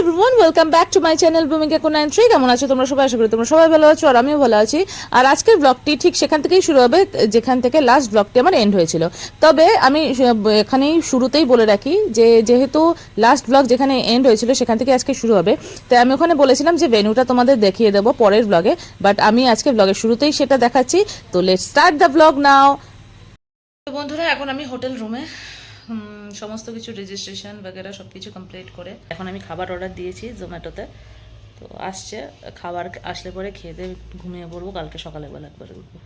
Everyone welcome back to my channel ভূমিকা কোনায়ন্ত্রী কেমন আছো? তোমরা সবাই আশা করি তোমরা সবাই ভালো আছো, আর আমিও ভালো আছি। আর আজকের ব্লগটি ঠিক সেখান থেকেই শুরু হবে, যেখান থেকে লাস্ট ব্লগটি আমার এন্ড হয়েছিল। তবে আমি এখানেই শুরুতেই বলে রাখি যে, যেহেতু লাস্ট ব্লগ যেখানে এন্ড হয়েছিল, সেখান থেকে আজকে শুরু হবে। তাই আমি ওখানে বলেছিলাম যে ভেনুটা তোমাদের দেখিয়ে দেবো পরের ব্লগে বাট আমি আজকে ব্লগের শুরুতেই সেটা দেখাচ্ছি। তো let start the blog now বন্ধুরা, এখন আমি হোটেল রুমে সমস্ত কিছু রেজিস্ট্রেশন বগেরা সব কিছু কমপ্লিট করে। এখন আমি খাবার অর্ডার দিয়েছি জোম্যাটোতে। তো আসছে, খাবার আসলে পরে খেয়ে দিয়ে ঘুমিয়ে পড়ব, কালকে সকালে বেলা একবার উঠবো।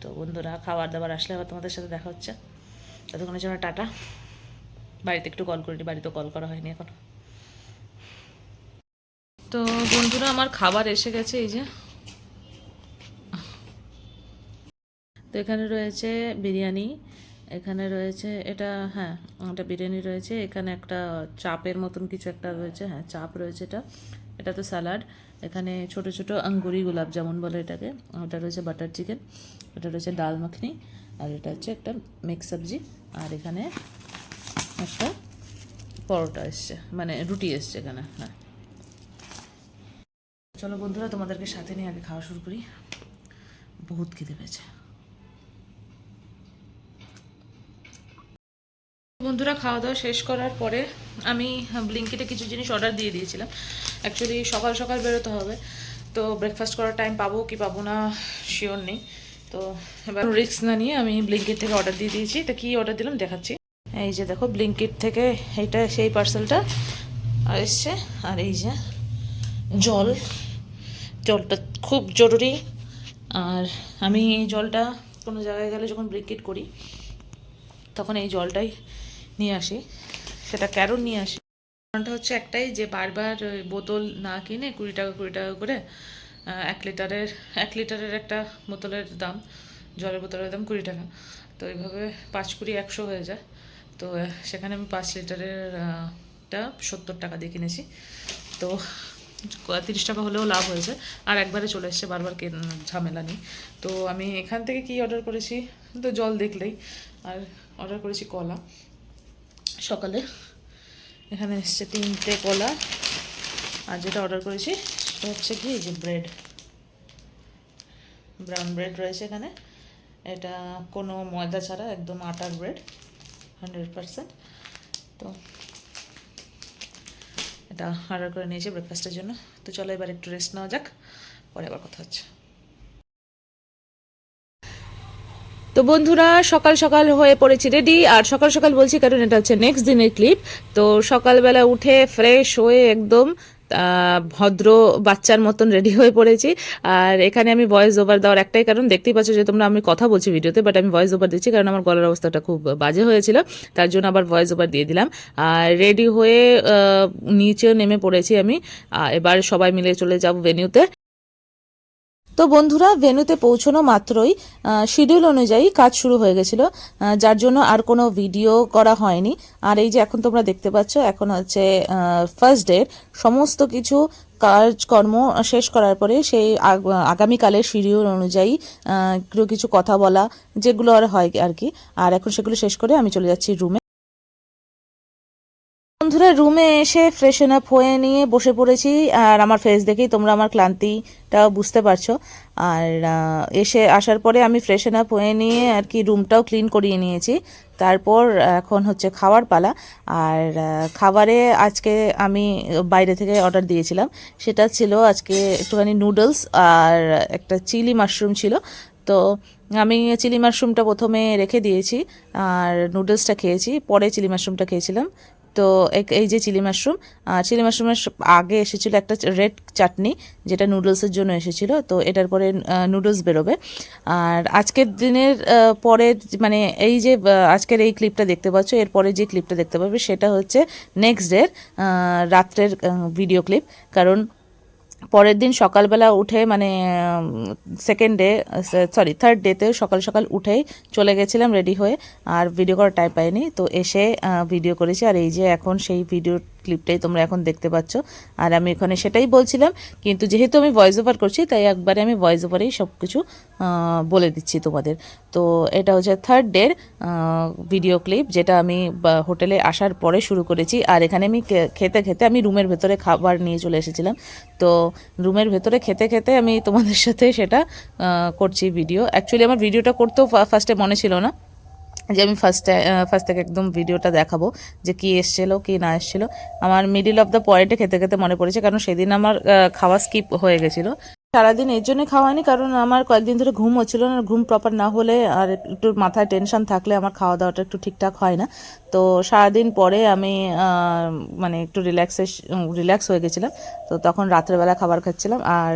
তো বন্ধুরা, খাবার দাবার আসলে আবার তোমাদের সাথে দেখা হচ্ছে। ততক্ষণের জন্য টাটা। বাড়িতে একটু কল করিনি বাড়িতে কল করা হয়নি এখন। তো বন্ধুরা, আমার খাবার এসে গেছে, এই যে। তো এখানে রয়েছে বিরিয়ানি এখানে রয়েছে, এটা হ্যাঁ এটা বিরিয়ানি রয়েছে, এখানে একটা চাপের মতন কিছু একটা রয়েছে হ্যাঁ চাপ রয়েছে এটা এটা তো স্যালাড, এখানে ছোট ছোট আঙ্গুরি গোলাপ যেমন বলে এটাকে, ওটা রয়েছে বাটার চিকেন, এটা রয়েছে ডাল মাখনি, আর এটা হচ্ছে একটা মিক্স সবজি, আর এখানে একটা পরোটা এসছে মানে রুটি এসছে এখানে হ্যাঁ। চলো বন্ধুরা, তোমাদেরকে সাথে নিয়ে আগে খাওয়া শুরু করি। বহুত খিদে পেয়েছে। বন্ধুরা খাওয়া দাওয়া শেষ করার পরে আমি ব্লিঙ্কিটে কিছু জিনিস অর্ডার দিয়ে দিয়েছিলাম। অ্যাকচুয়ালি সকাল সকাল বেরোতে হবে। তো ব্রেকফাস্ট করার টাইম পাবো কি পাবো না শিওর নেই। তো এবার রিস্ক না নিয়ে আমি ব্লিঙ্কিট থেকে অর্ডার দিয়ে দিয়েছি। তো কী অর্ডার দিলাম দেখাচ্ছি। এই যে দেখো ব্লিঙ্কিট থেকে এইটা, সেই পার্সেলটা এসছে। আর এই যে জল। জলটা খুব জরুরি। আর আমি এই জলটা কোনো জায়গায় গেলে যখন ব্লিঙ্কিট করি, তখন এই জলটাই নিয়ে আসি। সেটা ক্যারন নিয়ে আসি। কারণটা হচ্ছে একটাই যে বারবার বোতল না কিনে কুড়ি টাকা কুড়ি টাকা করে এক লিটারের এক লিটারের একটা বোতলের দাম জলের বোতলের দাম কুড়ি টাকা। তো এইভাবে পাঁচ কুড়ি একশো হয়ে যায়। তো সেখানে আমি পাঁচ লিটারের আহ, সত্তর টাকা দিয়ে কিনেছি। তো তিরিশ টাকা হলেও লাভ হয়েছে। আর একবারে চলে এসছে বারবার ঝামেলা নেই। তো আমি এখান থেকে কি অর্ডার করেছি? তো জল দেখলেই। আর অর্ডার করেছি কলা। সকালে। এখানে এসছে তিনটে কলা। আর যেটা অর্ডার করেছি, সেটা হচ্ছে কি যে ব্রেড ব্রাউন ব্রেড রয়েছে এখানে। এটা কোনো ময়দা ছাড়া, একদম আটার ব্রেড হান্ড্রেড পারসেন্ট তো এটা অর্ডার করে নিয়েছি ব্রেকফাস্টের জন্য। তো চলো এবার একটু রেস্ট নেওয়া যাক, পরে আবার কথা হচ্ছে। তো বন্ধুরা, সকাল সকাল হয়ে পড়েছি রেডি আর সকাল সকাল বলছি কারণ এটা হচ্ছে নেক্সট দিনের ক্লিপ তো সকালবেলা উঠে ফ্রেশ হয়ে একদম ভদ্র বাচ্চার মতন রেডি হয়ে পড়েছি। আর এখানে আমি ভয়েস ওভার দেওয়ার একটাই কারণ, দেখতেই পাচ্ছ যে তোমরা, আমি কথা বলছি ভিডিওতে বাট আমি ভয়েস ওভার দিচ্ছি কারণ আমার গলার অবস্থাটা খুব বাজে হয়েছিল, তার জন্য আবার ভয়েস ওভার দিয়ে দিলাম। আর রেডি হয়ে নিচেও নেমে পড়েছি আমি। এবার সবাই মিলে চলে যাব ভেনিউতে তো বন্ধুরা ভেন্যুতে পৌঁছানো মাত্রই শিডিউল অনুযায়ী কাজ শুরু হয়ে গেছিল যার জন্য আর কোনো ভিডিও করা হয়নি। আর এই যে এখন তোমরা দেখতে পাচ্ছ, এখন হচ্ছে ফার্স্ট ডে সমস্ত কিছু কাজকর্ম শেষ করার পরে সেই আগ- আগামীকালের শিডিউল অনুযায়ী কিছু কথা বলা, যেগুলো আর হয় আর কি। আর এখন সেগুলো শেষ করে আমি চলে যাচ্ছি রুমে বন্ধুরা রুমে এসে ফ্রেশন আপ হয়ে নিয়ে বসে পড়েছি। আর আমার ফেস দেখেই তোমরা আমার ক্লান্তিটাও বুঝতে পারছ। আর এসে আসার পরে আমি ফ্রেশন আপ হয়ে নিয়ে আর কি রুমটাও ক্লিন করিয়ে নিয়েছি। তারপর এখন হচ্ছে খাওয়ার পালা। আর খাবারে আজকে আমি বাইরে থেকে অর্ডার দিয়েছিলাম। সেটা ছিল আজকে একটুখানি নুডলস আর একটা চিলি মাশরুম ছিল। তো আমি চিলি মাশরুমটা প্রথমে রেখে দিয়েছি। আর নুডলসটা খেয়েছি। পরে চিলি মাশরুমটা খেয়েছিলাম। তো এই যে চিলি মাশরুম চিলি মাশরুমের আগে এসেছিল একটা রেড চাটনি, যেটা নুডলসের জন্য এসেছিল, তো এটার পরে নুডলস বেরোবে। আর আজকের দিনের পরে মানে এই যে আজকের এই ক্লিপটা দেখতে পাচ্ছ এরপরে যে ক্লিপটা দেখতে পাবে, সেটা হচ্ছে নেক্সট ডের রাত্রের ভিডিও ক্লিপ কারণ পরের দিন সকালবেলা উঠে মানে সেকেন্ড ডে সরি থার্ড ডেতে সকাল সকাল উঠেই চলে গেছিলাম রেডি হয়ে, আর ভিডিও করার টাইম পাইনি। তো এসে ভিডিও করেছি। আর এই যে এখন সেই ভিডিও ক্লিপটাই তোমরা এখন দেখতে পাচ্ছ। আর আমি এখানে সেটাই বলছিলাম, কিন্তু যেহেতু আমি ভয়েস ওভার করছি, তাই একবারে আমি ভয়েস ওভারেই সব কিছু বলে দিচ্ছি তোমাদের। তো এটা হচ্ছে থার্ড ডের ভিডিও ক্লিপ যেটা আমি হোটেলে আসার পরে শুরু করেছি। আর এখানে আমি খেতে খেতে আমি রুমের ভেতরে খাবার নিয়ে চলে এসেছিলাম। তো রুমের ভেতরে খেতে খেতে আমি তোমাদের সাথে সেটা করছি ভিডিও অ্যাকচুয়ালি আমার ভিডিওটা করতেও ফার্স্টে মনে ছিল না। যে আমি ফার্স্ট ফার্স্ট থেকে একদম ভিডিওটা দেখাবো যে কি এসেছিল, কি না এসেছিল। আমার মিডিল অফ দ্য পয়েন্টে খেতে খেতে মনে পড়েছে, কারণ সেদিন আমার খাওয়া স্কিপ হয়ে গেছিল। সারাদিন এর জন্য খাওয়া কারণ আমার কয়েকদিন ধরে ঘুম হচ্ছিল না, ঘুম প্রপার না হলে আর একটু মাথায় টেনশন থাকলে আমার খাওয়া দাওয়াটা একটু ঠিকঠাক হয় না। তো সারাদিন পরে আমি মানে একটু রিল্যাক্সে রিল্যাক্স হয়ে গেছিলাম। তো তখন রাত্রেবেলা খাবার খাচ্ছিলাম আর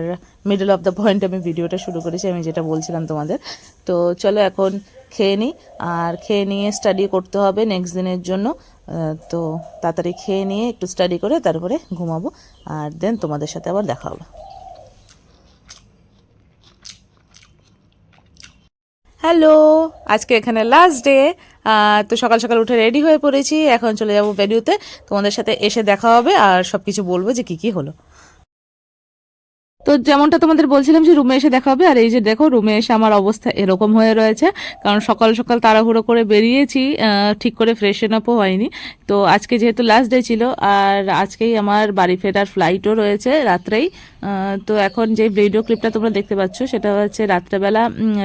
মিডল অফ দ্য পয়েন্ট আমি ভিডিওটা শুরু করেছি, আমি যেটা বলছিলাম তোমাদের। তো চলো এখন খেয়ে নিই আর খেয়ে নিয়ে স্টাডি করতে হবে নেক্সট দিনের জন্য। তো তাড়াতাড়ি খেয়ে নিয়ে একটু স্টাডি করে তারপরে ঘুমাবো, আর দেন তোমাদের সাথে আবার দেখা হবে। হ্যালো, আজকে এখানে লাস্ট ডে তো সকাল সকাল উঠে রেডি হয়ে পড়েছি। এখন চলে যাব ভেডিওতে তোমাদের সাথে এসে দেখা হবে আর সব কিছু বলব যে কি কি হলো। তো যেমনটা তোমাদের বলছিলাম যে রুমে এসে দেখা হবে, আর এই যে দেখো, রুমে এসে আমার অবস্থা এরকম হয়ে রয়েছে। কারণ সকাল সকাল তাড়াহুড়ো করে বেরিয়েছি ঠিক করে ফ্রেশন আপও হয়নি। তো আজকে যেহেতু লাস্ট ডে ছিল, আর আজকেই আমার বাড়ি ফেরার ফ্লাইটও রয়েছে রাত্রেই। তো এখন যে ভিডিও ক্লিপটা তোমরা দেখতে পাচ্ছ, সেটা হচ্ছে রাত্রেবেলা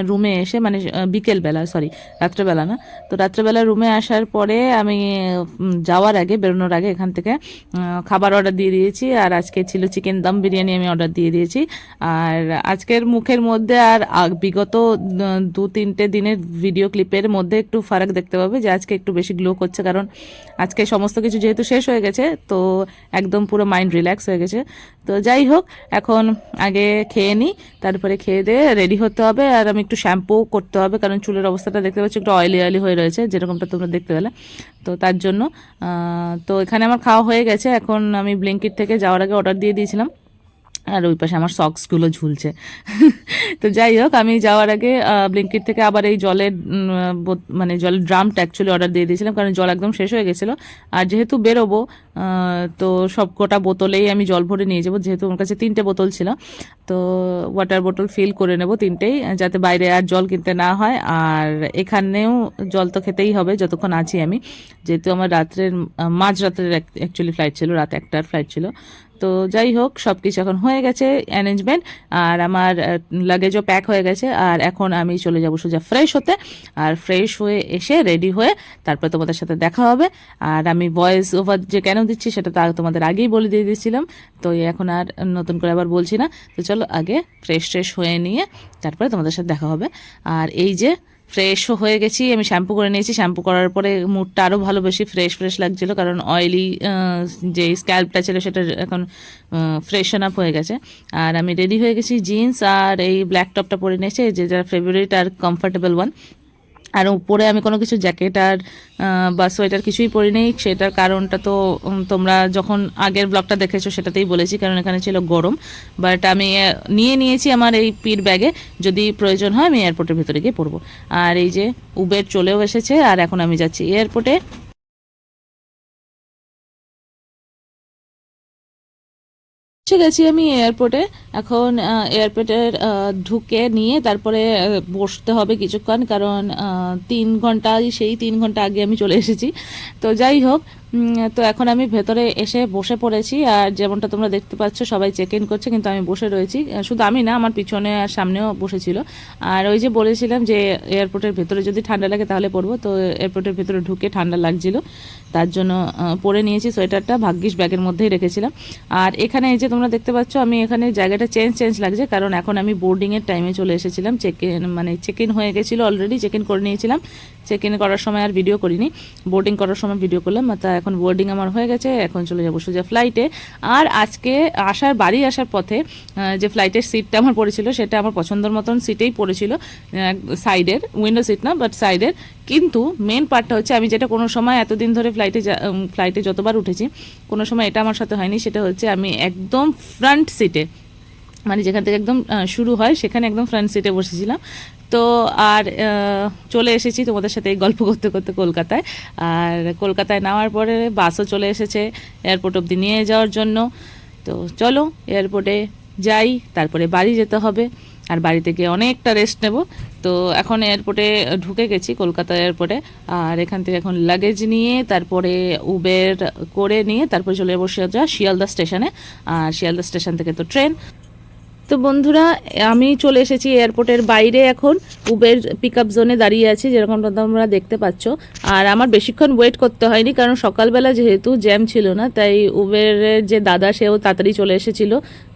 রুমে এসে মানে বিকেলবেলা সরি রাত্রেবেলা না। তো রাত্রেবেলা রুমে আসার পরে আমি যাওয়ার আগে, বেরোনোর আগে এখান থেকে খাবার অর্ডার দিয়ে দিয়েছি। আর আজকে ছিল চিকেন দম বিরিয়ানি, আমি অর্ডার দিয়ে দিয়েছি। আর আজকের মুখের মধ্যে আর বিগত দু, তিনটে দিনের ভিডিও ক্লিপের মধ্যে একটু ফারাক দেখতে পাবে যে আজকে একটু বেশি গ্লো করছে। কারণ আজকে সমস্ত কিছু যেহেতু শেষ হয়ে গেছে, তো একদম পুরো মাইন্ড রিল্যাক্স হয়ে গেছে। তো যাই হোক, এখন আগে খেয়ে নিই তারপরে খেয়ে দিয়ে রেডি হতে হবে। আর আমি একটু শ্যাম্পু করতে হবে, কারণ চুলের অবস্থাটা দেখতে পাচ্ছি একটু অয়েলি অয়েলি হয়ে রয়েছে, যেরকমটা তোমরা দেখতে পেলে। তো তার জন্য তো এখানে আমার খাওয়া হয়ে গেছে। এখন আমি ব্লিঙ্কিট থেকে যাওয়ার আগে অর্ডার দিয়ে দিয়েছিলাম। আর ওই পাশে আমার সক্সগুলো ঝুলছে। তো যাই হোক, আমি যাওয়ার আগে ব্লিঙ্কিট থেকে আবার এই জলের মানে জলের ড্রামটা অ্যাকচুয়ালি অর্ডার দিয়ে দিয়েছিলাম, কারণ জল একদম শেষ হয়ে গেছিল। আর যেহেতু বেরোবো তো সব কটা বোতলেই আমি জল ভরে নিয়ে যাব, যেহেতু আমার কাছে তিনটে বোতল ছিল। তো ওয়াটার বোতল ফিল করে নেব তিনটেই, যাতে বাইরে আর জল কিনতে না হয়। আর এখানেও জল তো খেতেই হবে, যতক্ষণ আছি আমি। যেহেতু আমার রাত্রের মাঝ রাত্রের অ্যাকচুয়ালি ফ্লাইট ছিল, রাত একটার ফ্লাইট ছিল। তো যাই হোক সব কিছু এখন হয়ে গেছে অ্যারেঞ্জমেন্ট আর আমার লাগেজও প্যাক হয়ে গেছে, আর এখন আমি চলে যাব সোজা ফ্রেশ হতে। আর ফ্রেশ হয়ে এসে রেডি হয়ে তারপর তোমাদের সাথে দেখা হবে। আর আমি ভয়েস ওভার যে কেন দিচ্ছি সেটা তো তোমাদের আগেই বলে দিয়ে দিয়েছিলাম। তো এখন আর নতুন করে আবার বলছি না। তো চলো আগে ফ্রেশ ট্রেশ হয়ে নিয়ে তারপরে তোমাদের সাথে দেখা হবে। আর এই যে ফ্রেশও হয়ে গেছি, আমি শ্যাম্পু করে নিয়েছি শ্যাম্পু করার পরে মুডটা আরও ভালো, বেশি ফ্রেশ ফ্রেশ লাগছিল কারণ অয়েলি যে স্ক্যাল্পটা ছিল সেটা এখন ফ্রেশন আপ হয়ে গেছে। আর আমি রেডি হয়ে গেছি জিন্স আর এই ব্ল্যাক টপটা পরে নিয়েছি, যে যার ফেভারিট আর কমফর্টেবল ওয়ান আর উপরে আমি কোনো কিছু জ্যাকেট আর বা সোয়েটার কিছুই পরিনি। সেটার কারণটা তো তোমরা যখন আগের ব্লগটা দেখেছ সেটাতেই বলেছি, কারণ এখানে ছিল গরম। বাট আমি নিয়ে নিয়েছি আমার এই পিট ব্যাগে। যদি প্রয়োজন হয় আমি এয়ারপোর্টের ভিতরে গিয়ে পড়ব আর এই যে উবের চলেও এসেছে, আর এখন আমি যাচ্ছি এয়ারপোর্টে ঠিক আছে আমি এয়ারপোর্টে এখন এয়ারপোর্টে ঢুকে নিয়ে তারপরে বসতে হবে কিছুক্ষণ। কারণ তিন ঘণ্টা সেই তিন ঘণ্টা আগে আমি চলে এসেছি। তো যাই হোক তো এখন আমি ভেতরে এসে বসে পড়েছি, আর যেমনটা তোমরা দেখতে পাচ্ছ, সবাই চেক ইন করছে, কিন্তু আমি বসে রয়েছি। শুধু আমি না, আমার পিছনে আর সামনেও বসেছিল। আর ওই যে বলেছিলাম যে এয়ারপোর্টের ভেতরে যদি ঠান্ডা লাগে তাহলে পরবো তো এয়ারপোর্টের ভেতরে ঢুকে ঠান্ডা লাগছিল। তার জন্য পরে নিয়েছি সোয়েটারটা, ভাগ্যিস ব্যাগের মধ্যেই রেখেছিলাম। আর এখানে এই যে তোমরা দেখতে পাচ্ছ, আমি এখানে জায়গাটা চেঞ্জ চেঞ্জ লাগছে, কারণ এখন আমি বোর্ডিংয়ের টাইমে চলে এসেছিলাম। চেক ইন মানে চেক ইন হয়ে গেছিল অলরেডি চেক ইন করে নিয়েছিলাম। চেক ইন করার সময় আর ভিডিও করিনি। বোর্ডিং করার সময় ভিডিও করলাম, তা এখন বোর্ডিং আমার হয়ে গেছে, এখন চলে যাব সোজা ফ্লাইটে আর আজকে আসার, বাড়ি আসার পথে যে ফ্লাইটের সিটটা আমার পড়েছিল, সেটা আমার পছন্দের মতন সিটেই পড়েছিল সাইডের উইন্ডো সিট না বাট সাইডের কিন্তু মেন পার্টটা হচ্ছে, আমি যেটা কোনো সময় এতদিন ধরে ফ্লাইটে ফ্লাইটে যতবার উঠেছি, কোনো সময় এটা আমার সাথে হয়নি, সেটা হচ্ছে আমি একদম ফ্রন্ট সিটে মানে যেখান থেকে একদম শুরু হয়, সেখানে একদম ফ্রন্ট সিটে বসেছিলাম। তো আর চলে এসেছি তোমাদের সাথে গল্প করতে করতে কলকাতায়। আর কলকাতায় নামার পরে বাসও চলে এসেছে এয়ারপোর্ট অবধি নিয়ে যাওয়ার জন্য। তো চলো এয়ারপোর্টে যাই, তারপরে বাড়ি যেতে হবে। আর বাড়িতে গিয়ে অনেকটা রেস্ট নেব। তো এখন এয়ারপোর্টে ঢুকে গেছি, কলকাতা এয়ারপোর্টে আর এখান থেকে এখন লাগেজ নিয়ে, তারপরে উবের করে নিয়ে, তারপরে চলে যাব সোজা শিয়ালদা স্টেশনে আর শিয়ালদা স্টেশন থেকে তো ট্রেন তো বন্ধুরা, আমি চলে এসেছি এয়ারপোর্টের বাইরে এখন। উবের পিক আপ জোনে দাঁড়িয়ে আছি, যেরকমটা তোমরা দেখতে পাচ্ছ। আর আমার বেশিক্ষণ ওয়েট করতে হয়নি, কারণ সকালবেলা যেহেতু জ্যাম ছিল না, তাই উবেরের যে দাদা, সেও তাড়াতাড়ি চলে এসেছিল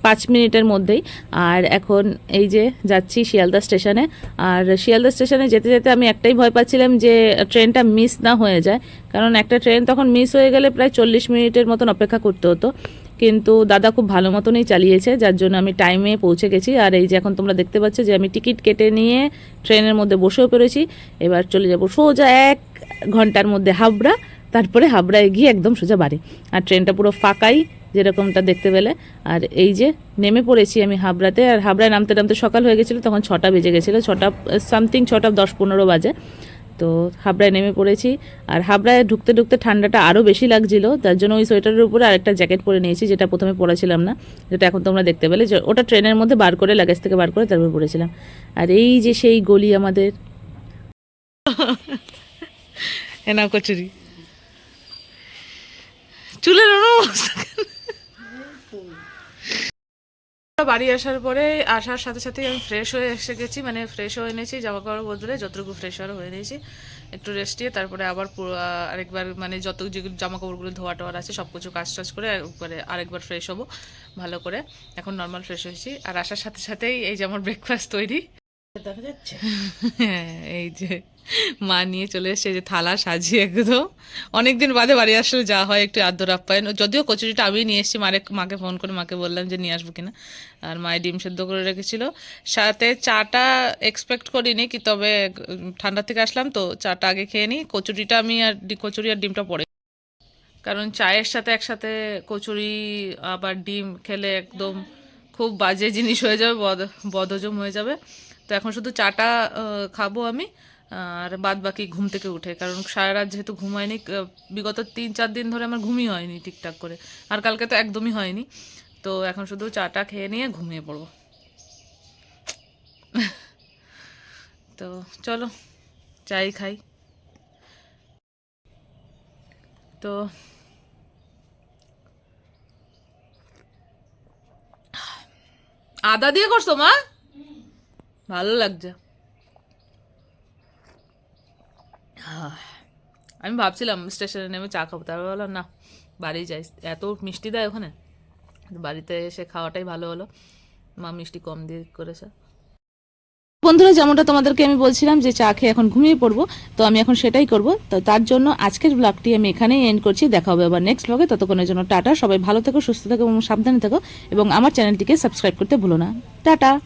পাঁচ মিনিটের মধ্যেই। আর এখন এই যে যাচ্ছি শিয়ালদা স্টেশনে। আর শিয়ালদা স্টেশনে যেতে যেতে আমি একটাই ভয় পাচ্ছিলাম যে ট্রেনটা মিস না হয়ে যায়। কারণ একটা ট্রেন তখন মিস হয়ে গেলে প্রায় চল্লিশ মিনিটের মতন অপেক্ষা করতে হতো। কিন্তু দাদা খুব ভালো মতনই চালিয়েছে, যার জন্য আমি টাইমে পৌঁছে গেছি। আর এই যে এখন তোমরা দেখতে পাচ্ছ যে আমি টিকিট কেটে নিয়ে ট্রেনের মধ্যে বসেও পেরেছি এবার চলে যাব সোজা এক ঘণ্টার মধ্যে হাবড়া, তারপরে হাবড়ায় গিয়ে একদম সোজা বাড়ি। আর ট্রেনটা পুরো ফাঁকাই, যেরকমটা দেখতে পেলে। আর এই যে নেমে পড়েছি আমি হাবড়াতে। আর হাবড়ায় নামতে নামতে সকাল হয়ে গেছিল, তখন ছটা বেজে গেছিল। ছটা সামথিং ছটা দশ পনেরো বাজে। তো হাবড়ায় নেমে পড়েছি। আর হাবড়ায় ঢুকতে ঢুকতে ঠান্ডাটা আরও বেশি লাগছিল, তার জন্য ওই সোয়েটারের উপরে আরেকটা জ্যাকেট পরে নিয়েছি, যেটা প্রথমে পরেছিলাম না, যেটা এখন তোমরা দেখতে পেলে, যে ওটা ট্রেনের মধ্যে বার করে লাগেজ থেকে বার করে তারপর পরেছিলাম আর এই যে সেই গলি আমাদের। কচুরি। চুলের বাড়ি আসার পরে আসার সাথে সাথে আমি ফ্রেশ হয়ে এসে গেছি মানে ফ্রেশ হয়ে নিয়েছি জামা কাপড় বদলে যতটুকু ফ্রেশ হওয়ার হয়ে নিয়েছি একটু রেস্ট দিয়ে তারপরে আবার পুরো আরেকবার মানে যত যেগুলো জামা কাপড়গুলো ধোয়া টোয়ার আছে সব কিছু কাজ টাজ করে একবারে আরেকবার ফ্রেশ হব ভালো করে। এখন নর্মাল ফ্রেশ হয়েছি। আর আসার সাথে সাথেই এই যে আমার ব্রেকফাস্ট তৈরি। দেখা যাচ্ছে। হ্যাঁ এই যে। মা নিয়ে চলে এই যে থালা সাজিয়ে একদম। অনেকদিন বাদে বাড়ি আসলে, যা হয় একটু আদর আপ্যায়ন যদিও কচুরিটা আমি নিয়ে এসেছি, মারে, মাকে ফোন করে মাকে বললাম যে নিয়ে আসব কিনা। আর মায়ের ডিম সেদ্ধ করে রেখেছিল। সাথে চাটা এক্সপেক্ট করিনি কি, তবে ঠান্ডা থেকে আসলাম তো চাটা আগে খেয়ে নিই। কচুরিটা আমি আর কচুরি আর ডিমটা পরে। কারণ চায়ের সাথে একসাথে কচুরি, আবার ডিম খেলে একদম খুব বাজে জিনিস হয়ে যাবে, বদ, বদহজম হয়ে যাবে। তো এখন শুধু চাটা খাব আমি আর বাদ বাকি ঘুম থেকে উঠে, কারণ সারা রাত যেহেতু ঘুম হয়নি বিগত তিন চার দিন ধরে আমার ঘুমই হয়নি ঠিকঠাক করে, আর কালকে তো একদমই হয়নি। তো এখন শুধু চাটা খেয়ে নিয়ে ঘুমিয়ে পড়ব। তো চলো, চাই খাই। তো আদা দিয়ে করছ মা? ভালো লাগছে। আমি ভাবছিলাম স্টেশনে নেমে চা খাব। তারপর বললাম, না, বাড়ি যাই। এত মিষ্টি দেয় ওখানে। বাড়িতে এসে খাওয়াটাই ভালো হলো। মা মিষ্টি কম দিয়ে করেছে। বন্ধুরা, যেমনটা তোমাদেরকে আমি বলছিলাম যে চা খেয়ে এখন ঘুমিয়ে পড়ব, তো আমি এখন সেটাই করব। তো তার জন্য আজকের ব্লগটি আমি এখানেই এন্ড করছি। দেখা হবে আবার নেক্সট ব্লগে ততক্ষণের জন্য টাটা। সবাই ভালো থেকো, সুস্থ থেকো এবং সাবধানে থেকো। এবং আমার চ্যানেলটিকে সাবস্ক্রাইব করতে ভুলো না। টাটা!